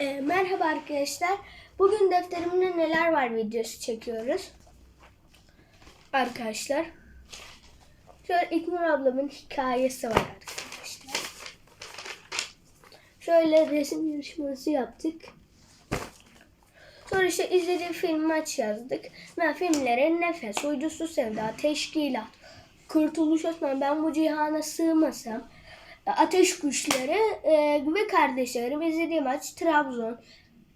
E, merhaba arkadaşlar. Bugün defterimde neler var videosu çekiyoruz. Arkadaşlar. Şöyle İknur ablamın hikayesi var arkadaşlar. Şöyle resim yarışması yaptık. Sonra işte izlediğim film maç yazdık. Ben filmlere Nefes, Uydusu Sevda, Teşkilat, Kurtuluş Osman, Ben Bu Cihana Sığmasam, Ateş Kuşları e, ve kardeşlerim izlediğim maç Trabzon,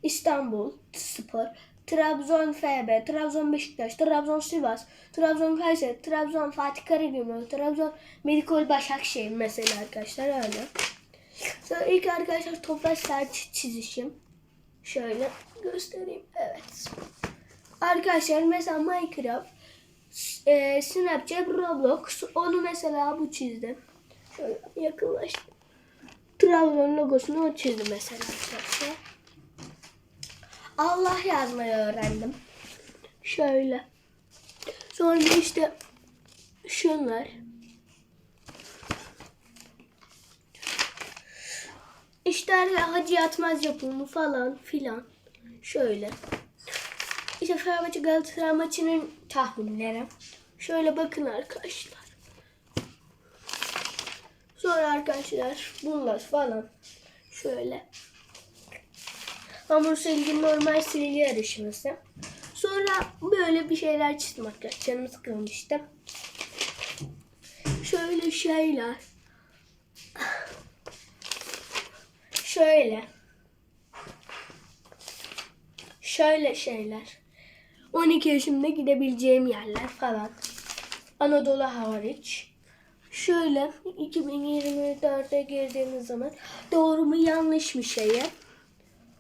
İstanbul Spor, Trabzon FB, Trabzon Beşiktaş, Trabzon Sivas, Trabzon Kayseri, Trabzon Fatih Karagümrük, Trabzon Medikol Başakşehir mesela arkadaşlar öyle. Sonra ilk arkadaşlar toprak serçe çizişim. Şöyle göstereyim. Evet. Arkadaşlar mesela Minecraft, e, Snapchat, Roblox onu mesela bu çizdim. Şöyle yakınlaştım. Trabzon logosunu o çizdi mesela arkadaşlar. Allah yazmayı öğrendim. Şöyle. Sonra işte şunlar. İşte Hacı Yatmaz yapımı falan filan. Şöyle. İşte Fenerbahçe Galatasaray maçının tahminleri. Şöyle bakın arkadaşlar. Arkadaşlar bunlar falan. Şöyle. Hamur silgi normal silgi yarışması. Sonra böyle bir şeyler arkadaşlar. Canım sıkılmıştı. Şöyle şeyler. Şöyle. Şöyle şeyler. 12 yaşımda gidebileceğim yerler falan. Anadolu hariç. Şöyle 2024'e girdiğimiz zaman doğru mu yanlış mı şeye.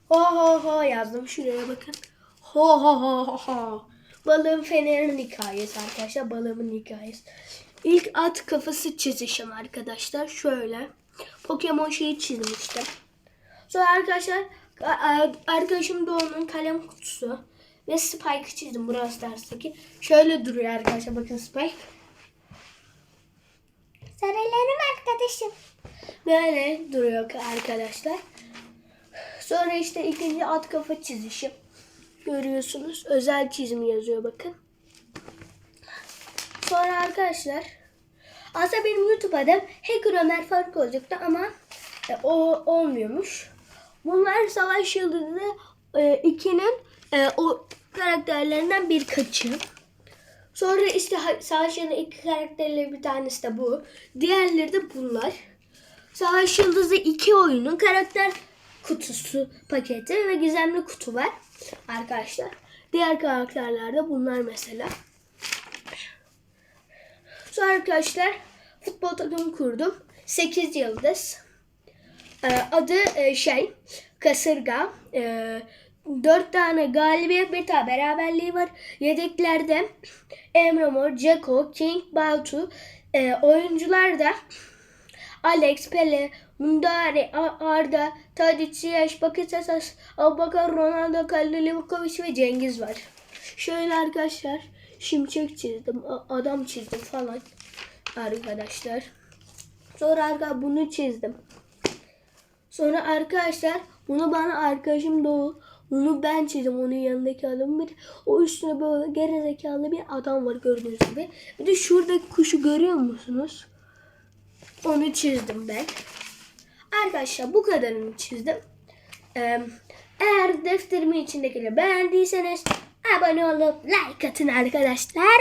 Ho ho ho yazdım şuraya bakın. Ho ho ho ho. Balığın fenerinin hikayesi arkadaşlar. Balığımın hikayesi. İlk at kafası çizişim arkadaşlar. Şöyle. Pokemon şeyi çizmiştim. Sonra arkadaşlar arkadaşım Doğu'nun kalem kutusu ve Spike çizdim burası dersteki. Şöyle duruyor arkadaşlar bakın Spike. Sarılarım arkadaşım. Böyle duruyor arkadaşlar. Sonra işte ikinci at kafa çizişim. Görüyorsunuz. Özel çizim yazıyor bakın. Sonra arkadaşlar aslında benim YouTube adım Hacker Ömer Faruk olacaktı ama e, o olmuyormuş. Bunlar Savaş Yıldızı 2'nin e, o karakterlerinden birkaçı. Sonra işte Savaş iki karakterleri bir tanesi de bu. Diğerleri de bunlar. Savaş Yıldızı 2 oyunun karakter kutusu paketi ve gizemli kutu var arkadaşlar. Diğer karakterler de bunlar mesela. Sonra arkadaşlar futbol takımı kurdum. 8 yıldız. Ee, adı e, şey Kasırga. Ee, 4 tane galibiyet tane beraberliği var. Yedeklerde Emre Mor, Ceko, King, Bautu. Ee, oyuncular da Alex, Pele, Mundari, Arda, Tadic, Ziyech, Bakasetas, Abubakar, Ronaldo, Kalli, Livakovic ve Cengiz var. Şöyle arkadaşlar şimşek çizdim, adam çizdim falan arkadaşlar. Sonra arka bunu çizdim. Sonra arkadaşlar bunu bana arkadaşım Doğu bunu ben çizdim onun yanındaki adam bir o üstüne böyle gerizekalı bir adam var gördüğünüz gibi. Bir de şuradaki kuşu görüyor musunuz? Onu çizdim ben. Arkadaşlar bu kadarını çizdim. Eğer defterimin içindekileri beğendiyseniz abone olup like atın arkadaşlar.